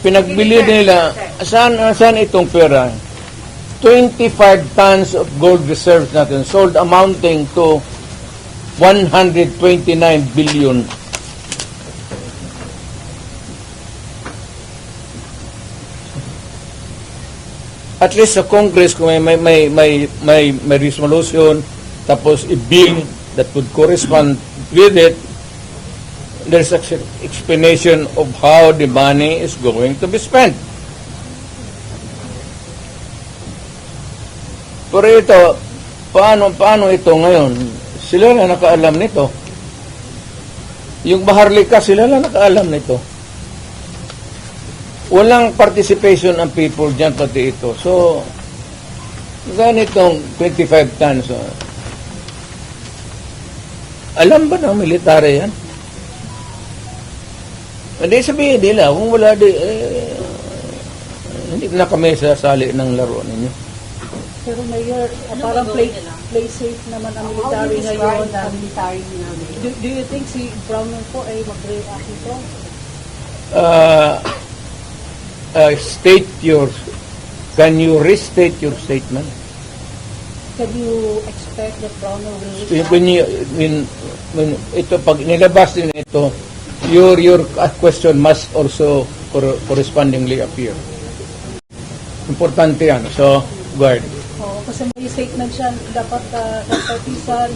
Pinagbili nila, saan, saan itong pera? 25 tons of gold reserves natin sold amounting to 129 billion. At least sa Congress, kung may, may, may, may, may, may resolution, tapos i-bill that would correspond with it, there's an explanation of how the money is going to be spent. Pero ito, paano, paano ito ngayon? Sila na nakaalam nito. Yung Baharlika, sila na nakaalam nito. Walang participation ang people dyan, pati ito. So, ganitong 25 tons. oh. Alam ba ng military yan? Hindi sabihin nila, kung wala di, eh, hindi na kami sasali ng laro ninyo. pero Mayor, ah, parang play, play safe naman ang How do military you ngayon. describe the military namin? Do, do you think si Brownell po ay mag-react ito? Uh, uh, state your, can you restate your statement? Can you expect that Brownell will react? When you, when, when ito, pag nilabas din ito, your, your question must also cor- correspondingly appear. Importante yan. So, guard. Oo, kasi may statement siya, dapat uh, nagpartisan,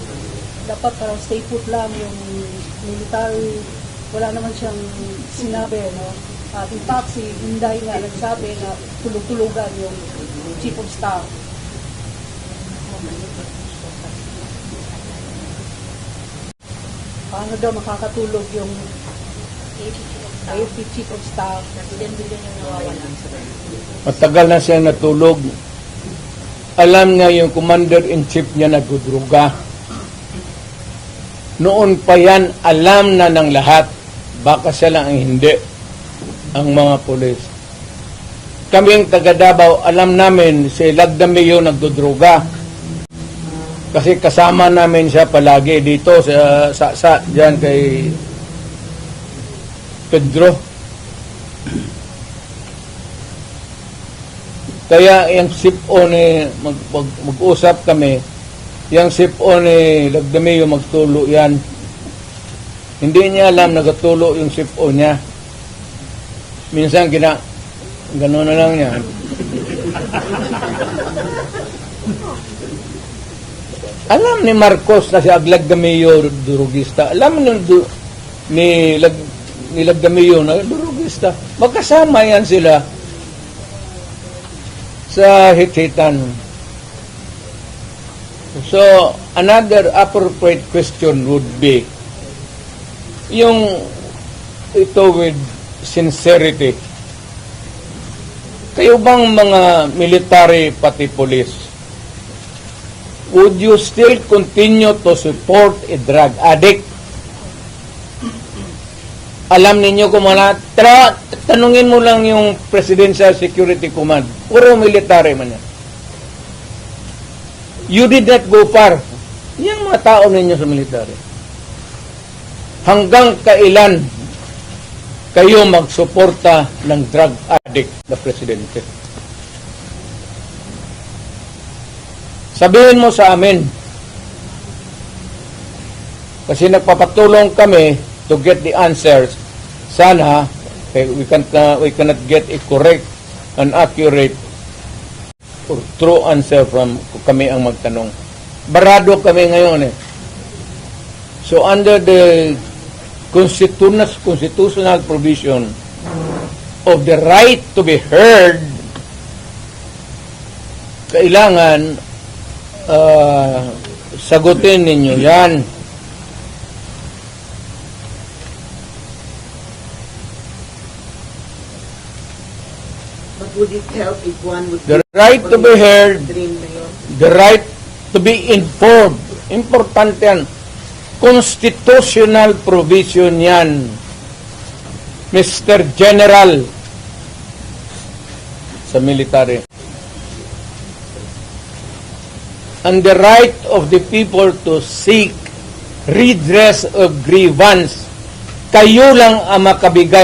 dapat parang stay put lang yung military, wala naman siyang sinabi, no? At in fact, si Inday nga nagsabi na tulog-tulugan yung chief of staff. Paano daw makakatulog yung AFP chief of staff? Matagal na siya natulog. Alam niya yung commander-in-chief niya nagdudruga. Noon pa yan, alam na ng lahat. Baka siya lang ang hindi. Ang mga pulis. Kaming taga Davao, alam namin si Lagdameo nagdudruga. Kasi kasama namin siya palagi dito sa sa, sa diyan kay Pedro. Kaya yung SIPO ni mag, mag, mag-usap kami, yung SIPO ni Lagdameo magtulo yan. Hindi niya alam nagatulo yung SIPO niya. Minsan gina gano'n na lang niya. Alam ni Marcos na si Aglagdameo durugista. Alam ni, ni, Lag, ni Lagdameo na durugista. Magkasama yan sila sa hit-hitan. So, another appropriate question would be, yung ito with sincerity, kayo bang mga military pati police, would you still continue to support a drug addict? Alam ninyo kung mga, tra, tanungin mo lang yung Presidential Security Command, puro military man yan. You did not go far. Yung mga tao ninyo sa military. Hanggang kailan kayo magsuporta ng drug addict na presidente? Sabihin mo sa amin. Kasi nagpapatulong kami to get the answers. Sana eh, we can uh, we cannot get a correct and accurate or true answer from kami ang magtanong. Barado kami ngayon eh. So under the constitutional, constitutional provision of the right to be heard, kailangan ah, sagutin ninyo yan. But would it help if one would... The right to be heard the right to be informed. Importante yan. Constitutional provision yan. Mr. General sa military. And the right of the people to seek redress of grievance. Kayo lang ang makabigay